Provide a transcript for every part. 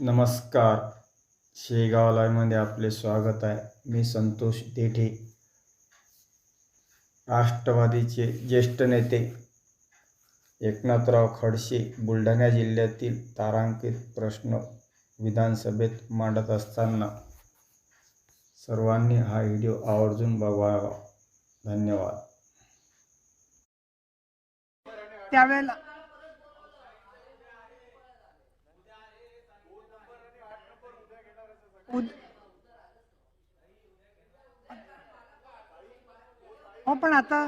नमस्कार. शेगाव लाईव्हमध्ये आपले स्वागत आहे. मी संतोष देठे. राष्ट्रवादीचे ज्येष्ठ नेते एकनाथराव खडसे बुलढाणा जिल्ह्यातील तारांकित प्रश्न विधानसभेत मांडत असताना सर्वांनी हा व्हिडिओ आवर्जून बघावा. धन्यवाद. त्यावेळेला हो पण आता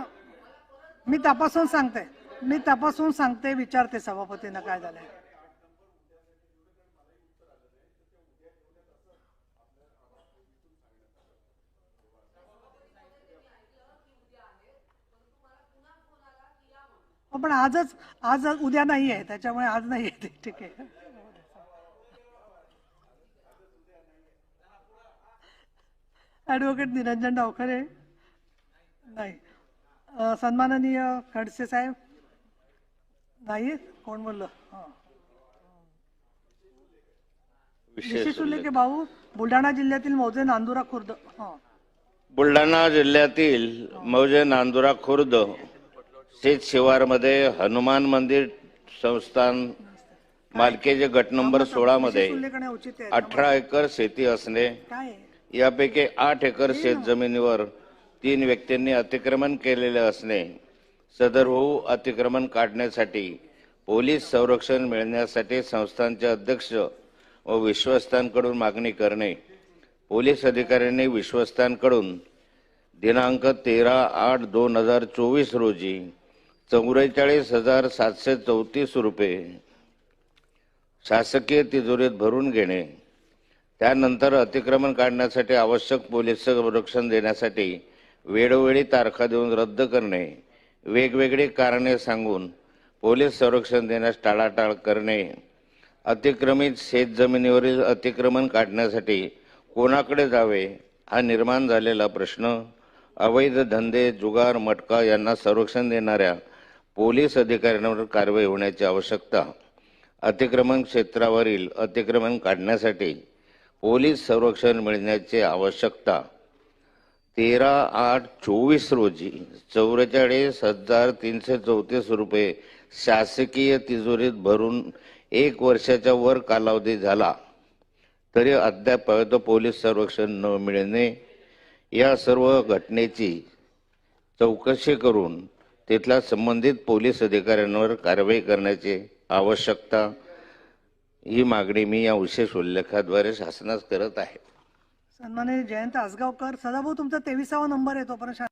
मी तपासून सांगते मी तपासून सांगते विचारते सभापतींना काय झालंय हो पण आजच आज उद्या नाही आहे त्याच्यामुळे आज नाही आहे ते. ठीक आहे ॲडव्होकेट निरंजन डावखरे. नाही. सन्माननीय खडसे साहेब. नाही कोण बोललं? विशेष उल्लेख भाऊ. बुलढाणा जिल्ह्यातील मौजे नांदुरा खुर्द. बुलढाणा जिल्ह्यातील मौजे नांदुरा खुर्द शेत शिवारमध्ये हनुमान मंदिर संस्थान मालकीचे गट नंबर सोळा मध्ये. अठरा एकर शेती असणे यापैकी आठ एकर शेत जमिनीवर तीन व्यक्तींनी अतिक्रमण केलेले असणे सदरहू अतिक्रमण काढण्यासाठी पोलीस संरक्षण मिळण्यासाठी संस्थांचे अध्यक्ष व विश्वस्तांकडून मागणी करणे पोलीस अधिकाऱ्यांनी विश्वस्तांकडून दिनांक तेरा आठ दोन हजार चोवीस रोजी चौवेचाळीस हजार सातशे चौतीस रुपये शासकीय तिजोरीत भरून घेणे. त्यानंतर अतिक्रमण काढण्यासाठी आवश्यक पोलीस संरक्षण देण्यासाठी वेळोवेळी तारखा देऊन रद्द करणे वेगवेगळी कारणे सांगून पोलीस संरक्षण देण्यास टाळाटाळ करणे अतिक्रमित शेतजमिनीवरील अतिक्रमण काढण्यासाठी कोणाकडे जावे हा निर्माण झालेला प्रश्न अवैध धंदे जुगार मटका यांना संरक्षण देणाऱ्या पोलीस अधिकाऱ्यांवर कारवाई होण्याची आवश्यकता अतिक्रमण क्षेत्रावरील अतिक्रमण काढण्यासाठी पोलीस संरक्षण मिळण्याची आवश्यकता. तेरा आठ चोवीस रोजी चौवेचाळीस हजार तीनशे चौतीस रुपये शासकीय तिजोरीत भरून एक वर्षाच्या वर कालावधी झाला. तरी अद्याप पोलीस संरक्षण न मिळणे या सर्व घटनेची चौकशी करून तिथल्या संबंधित पोलीस अधिकाऱ्यांवर कारवाई करण्याची आवश्यकता ही मागणी मी या विशेष उल्लेखाद्वारे शासनास करत आहे. सन्मान्य जयंत आसगावकर सदाभाऊ तुमचा तेविसावा नंबर येतो तोपर्यंत